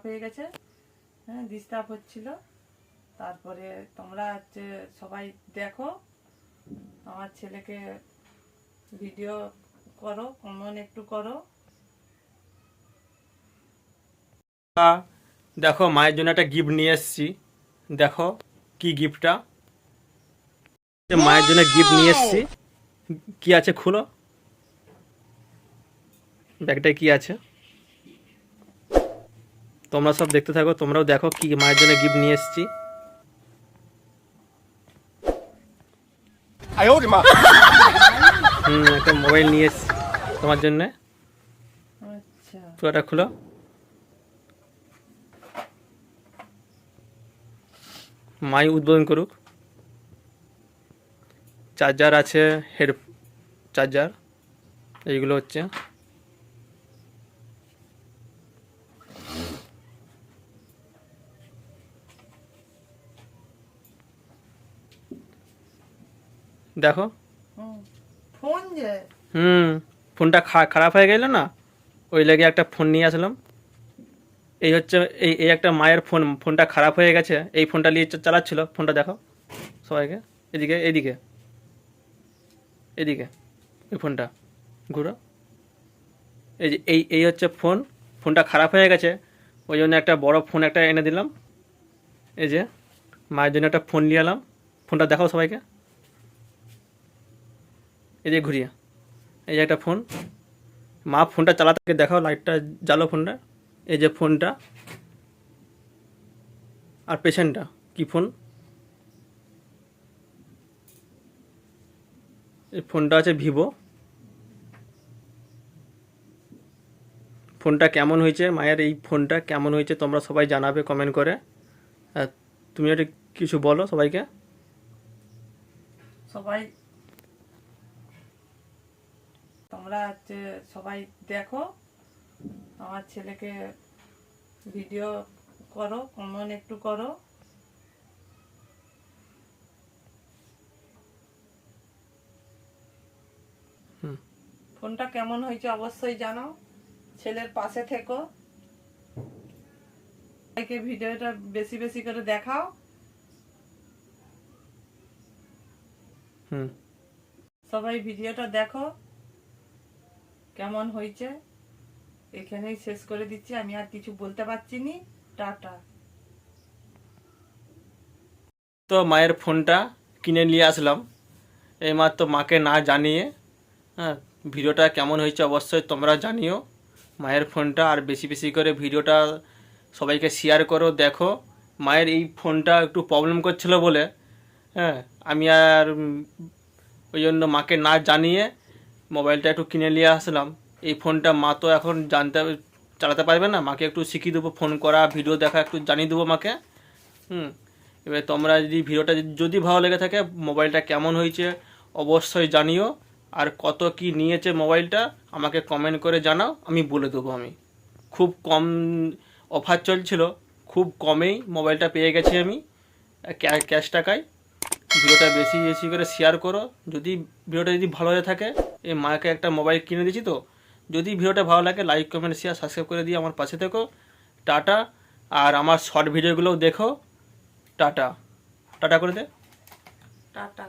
খারাপ হয়ে গেছে। হ্যাঁ ডিস্টার্ব হচ্ছিল। তারপরে তোমরা হচ্ছে সবাই দেখো আমার ছেলেকে ভিডিও করো কমেন্ট একটু করো। দেখো মায়ের জন্য একটা গিফট নিয়ে এসেছি। দেখো কি গিফটটা মায়ের জন্য গিফট নিয়ে এসেছি। কি আছে খুলো। ব্যাগটায় কি আছে? তোমরা সব দেখতে থাকো তোমরাও দেখো কি মায়ের জন্য গিফট নিয়ে এসেছি। হুম একটা মোবাইল নিয়ে এসেছি তোমার জন্য। আচ্ছা। পুরোটা খুলো। মাই উদ্বোধন করুক। চার্জার আছে হেড চার্জার এইগুলো হচ্ছে। দেখো। ফোন যে? হুম ফোনটা খারাপ হয়ে গেল না? ওই লেগে একটা ফোন নিয়ে আসলাম। এই হচ্ছে এই এই একটা মায়ের ফোন ফোনটা খারাপ হয়ে গেছে। এই ফোনটা নিয়ে চালাচ্ছিল। ফোনটা দেখো সবাইকে। এদিকে এদিকে। এদিকে এই ফোনটা। ঘুরো। এই যে এই এই হচ্ছে ফোন। ফোনটা খারাপ হয়ে গেছে। ওই জন্য একটা বড় ফোন একটা এনে দিলাম। এই যে মায়ের জন্য একটা ফোন নিয়ে এলাম। ফোনটা দেখাও সবাইকে। এই যে ঘুরিয়ে। এই যে একটা ফোন। মা ফোনটা চালাতে দেখাও লাইটটা জ্বালো ফোনটা। এই যে ফোনটা। আর পেশেন্টটা, কি ফোন? এই ফোনটা আছে ভিভো। ফোনটা কেমন হয়েছে? মায়ের এই ফোনটা কেমন হয়েছে? তোমরা সবাই জানাবে কমেন্ট করে। তুমি একটা কিছু বলো সবাইকে। সবাই তোমরা হচ্ছে সবাই দেখো। আমার ছেলেকে ভিডিও করো কমন একটু করো। হুম। ফোনটা কেমন হয়েছে অবশ্যই জানো। ছেলের পাশে থেকো। সবাইকে ভিডিওটা বেশি বেশি করে দেখাও। হুম। সবাই ভিডিওটা দেখো। কেমন হয়েছে? এখানেই শেষ করে দিচ্ছি। আমি আর কিছু বলতে পারছি নি। টাটা। তো মায়ের ফোনটা কিনে নিয়ে আসলাম। এইমাত্র মাকে না জানিয়ে হ্যাঁ ভিডিওটা কেমন হয়েছে অবশ্যই তোমরা জানিও। মায়ের ফোনটা আর বেশি বেশি করে ভিডিওটা সবাইকে শেয়ার করো, দেখো। মায়ের এই ফোনটা একটু প্রবলেম করছিল বলে হ্যাঁ আমি আর ওই জন্য মাকে না জানিয়ে মোবাইলটা একটু কিনে নিয়ে আসলাম। এই ফোনটা মা তো এখন জানতে চালাতে পারবে না। মাকে একটু শিখিয়ে দেবো, ফোন করা, ভিডিও দেখা, একটু জানিয়ে দেবো মাকে। হুম, এবার তোমরা যদি ভিডিওটা যদি- ভালো লেগে থাকে, মোবাইলটা কেমন হয়েছে অবশ্যই জানিও। আর কত কি নিয়েছে মোবাইলটা, আমাকে কমেন্ট করে জানাও, আমি বলে দেবো আমি। খুব কম অফার চলছিল, খুব কমেই মোবাইলটা পেয়ে গেছি আমি ক্যাশ টাকায়। ভিডিওটা বেশি বেশি করে শেয়ার করো। যদি ভিডিওটা যদি ভালো হয়ে থাকে এই মাকে একটা মোবাইল কিনে দিয়েছি তো। যদি ভিডিওটা ভালো লাগে লাইক কমেন্ট শেয়ার সাবস্ক্রাইব করে দিয়ে আমার পাশে থেকো। টাটা। আর আমার শর্ট ভিডিওগুলোও দেখো। টাটা। টাটা করে দে। টাটা।